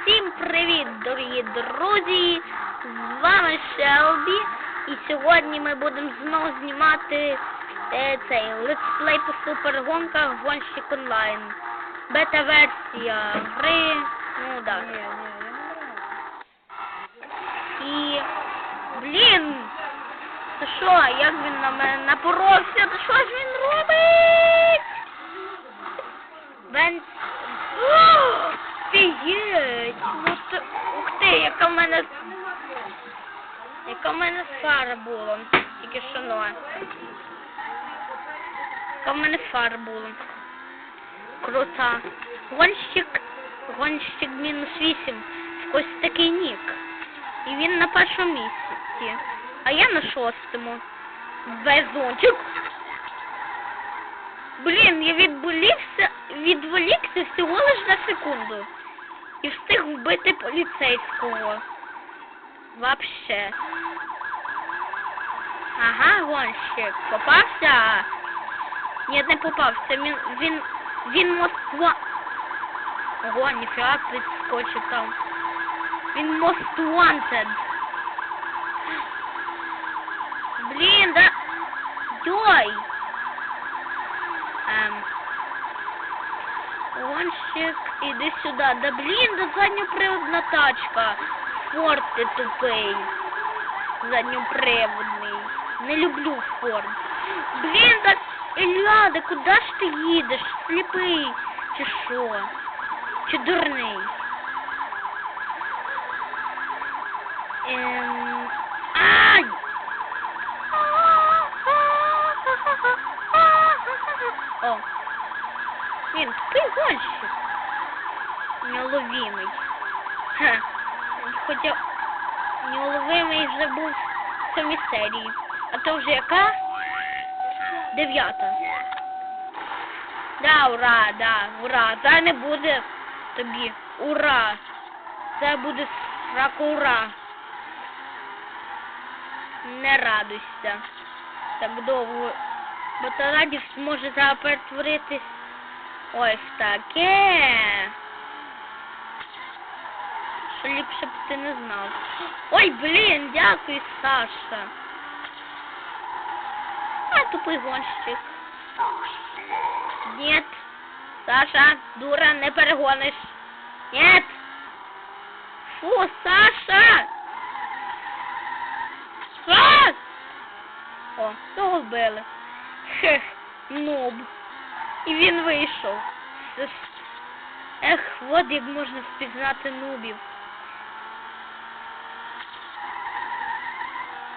Всім привіт, дорогі друзі! З вами Шелбі. І сьогодні ми будемо знову знімати е, цей летсплей по супергонках гонщик онлайн. Бета-версія гри. Ну да. І. Блін! Це що, як він на мене напоровся? Та що ж він робить? Бен. Офігеть! Ну ти... Ух ти, яка в мене. Яка в мене фара була. Тільки що ну. Яка в мене фара була. Крута. Гонщик. Гонщик мінус 8. Ось такий нік. І він на першому місці. А я на шостому. Безончик. Блін, я відволікся, відволікся всього лиш на секунду. І встиг вбити поліцейського. Вообще. Ага, гонщик. Попався? Ні, не попався. Він, він, він Москва. Ого, ніфіга підскочив там. Він most wanted. Блін, да... Йой! Ем... Гонщик, іди сюди. Да блін, да задньоприводна тачка. Форд ти тупий. Задньоприводний. Не люблю Форд. Блін, да... Ілля, да куди ж ти їдеш? Сліпий? Чи що? Чи дурний? Ем... Ай! О! Гонщик. Неуловимий. Ха. Хоча неуловимий вже був в серії. А то вже яка? Дев'ята. Да, ура, да, ура. Це не буде тобі. Ура. Це буде сраку ура. Не радуйся. Так довго. Бо та радість може перетворитись ось таке. Ліпше б ти не знав. Ой, блін, дякую, Саша. А тупий гонщик. Нет. Саша, дура, не перегониш. Нет. Фу, Саша! А! О, того вбили. Хех, нуб. І він вийшов. Ех, от як можна впізнати нубів.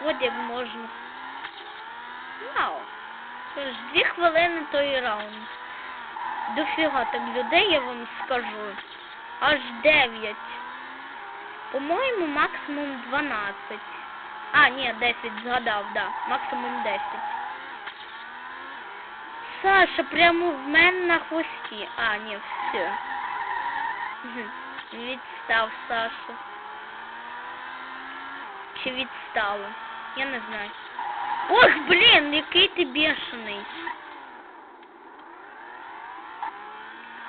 Як можна. Вау. Ж, дві хвилини той раунд. Дофіга так людей, я вам скажу. Аж дев'ять. По-моєму, максимум 12. А, ні, 10, згадав, да. Максимум 10. Саша, прямо в мене на хвості. А, ні, все. Відстав Саша. Чи відстала? Я не знаю. Ох, блін, який ти бешений.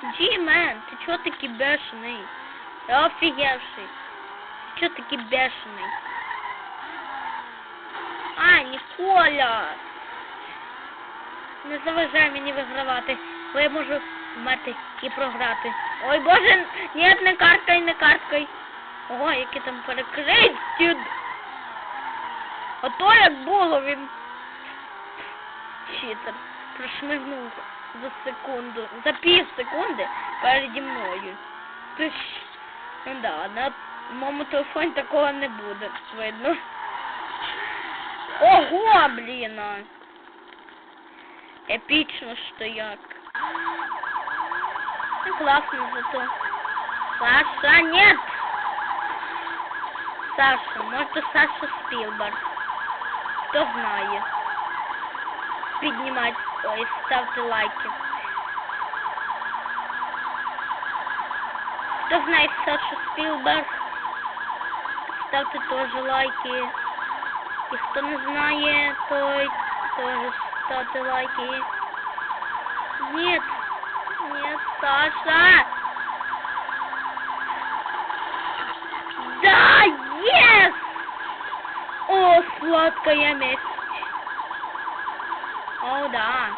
Джі-мен, ти чого такий бешений? Я офігевший. Ти чого такий бешений? А, Ніколя! Не заважай мені вигравати, бо я можу вмерти і програти. Ой боже, ні, не карткай, не карткай. Ого, які там перекриті. Ото як було, він читер прошмигнув за секунду, за пів секунди переді мною. Ти ну да, на моєму телефоні такого не буде, видно. Ого, блін! а. Епічно, що як. Ну, класно зато. Саша, нет! Саша, може Саша Спілберг. Хто знає. Піднімайте, ой, ставте лайки. Хто знає Сашу Спілберг, ставте теж лайки. І хто не знає, той теж ставте лайки. Нет, нет, Саша. Сладкая месть. О, да.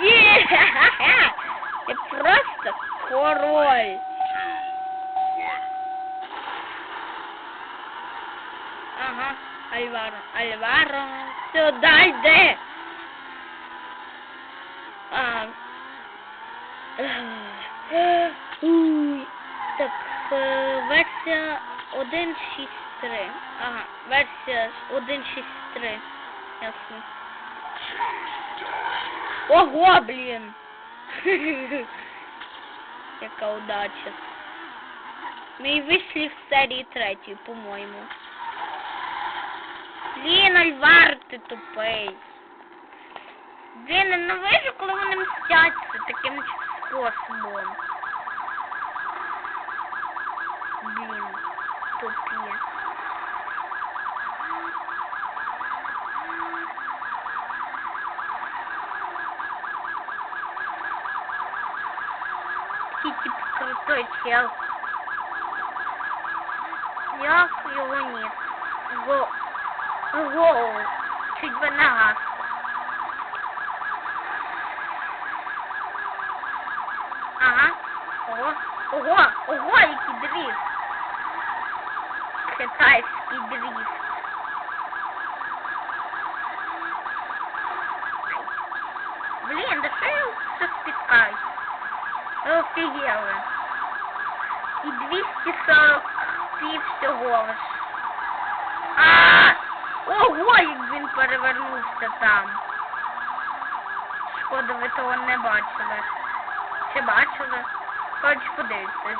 Е! Я просто король. Ага, Альваро, Альваро, сюда йди. А, так, е, версія 1.6.3. Ага, версія 1.6.3. Ясно. Ого, блін. Яка удача. Ми вийшли в серії третій, по-моєму. Блін, Альвар, ти тупий. Блін, ненавижу, коли вони мстяться таким способом. Крутой чел. Як його ні. Го... Гоу. Чуть би на газ. Ага. Ого. Ого. Ого, який дріфт. Китайський дріфт. Блін, да що я все спіткаюсь? Ви офігели. І 240 пів всього лиш. А! Ого, як він перевернувся там. Шкода, ви того не бачили. Чи бачили? Хоч подивитись.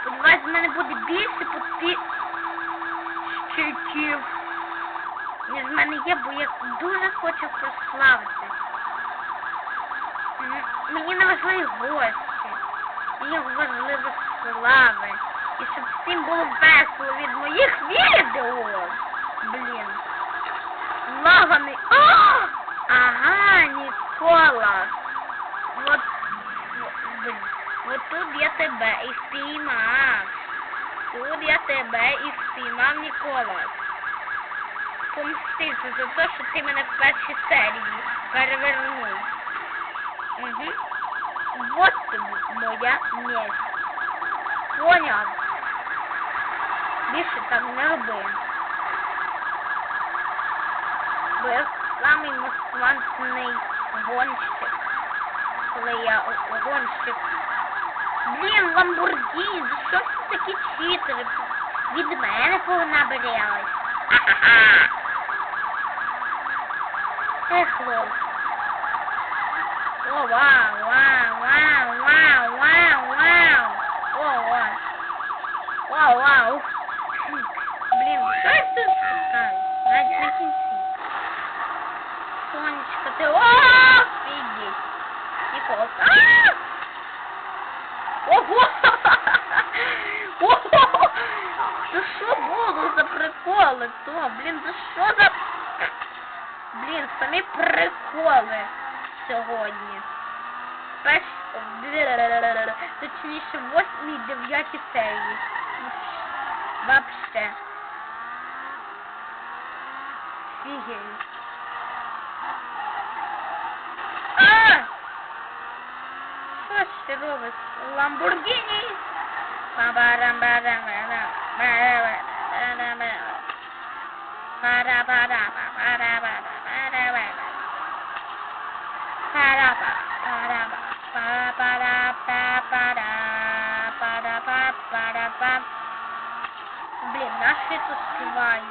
Сподіваюсь, в мене буде більше підписчиків, ніж в мене є, бо я дуже хочу прославитись. Мені не важливі гості. Мені важлива слави. І щоб всім було весело від моїх відео. Блін. Лаганий. О! Ага, Нікола. Вот, блін. Вот тут я тебе і спіймав. Тут я тебе і спіймав, Нікола. Помстився за те, що ти мене в першій серії перевернув. Угу. Вот моя месть. Поняв? Більше так не роби. Бо я самий москвантний гонщик. Коли я гонщик. Блін, Ламборгіні, за що всі такі читери? Від мене понабрелись. Ха-ха-ха. Ех. О, вау, вау, вау, вау, вау, вау. О, вау. Вау, вау. Блін, що я тут спускаю? Навіть на кінці. Сонечко, ти... О, офігеть. Ніколас. А! Ого! Ого! Це що було за приколи? То, блін, це що за... Блін, самі приколи сьогодні. Перш... Точніше, восьмій, дев'ятій серії. Вообще. Фігель. Ти робиш? Ламборгіні? Блін, на я тут співаю?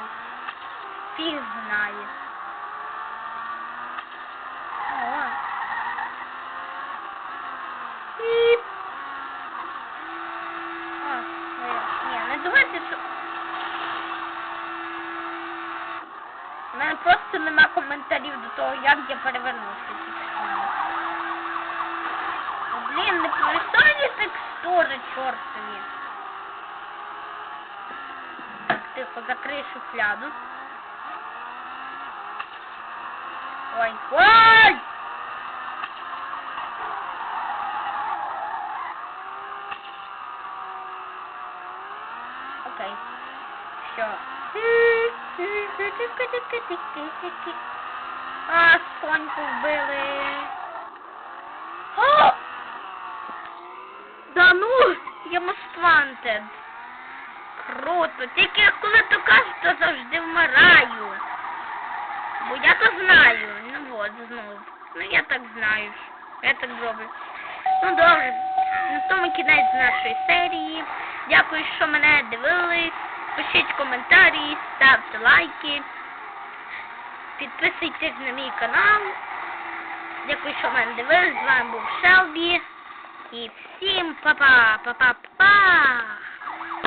Фіг знає. О. Піп. Ну, ні. У мене просто нема коментарів до того, як я перевернувся. Ну, Блін, не прорисовані текстури, чортові тихо, закрий шуфляду. Ой, ой! Окей. Все. А, соньку вбили. О! Да ну, я must wanted. Круто. Тільки коли то кажуть, то завжди вмираю. Бо я то знаю. Ну от, знову. Ну я так знаю. Я так роблю. Ну добре. На тому кінець нашої серії. Дякую, що мене дивились. Пишіть коментарі, ставте лайки. Підписуйтесь на мій канал. Дякую, що мене дивились. З вами був Шелбі. І всім па-па, па-па-па.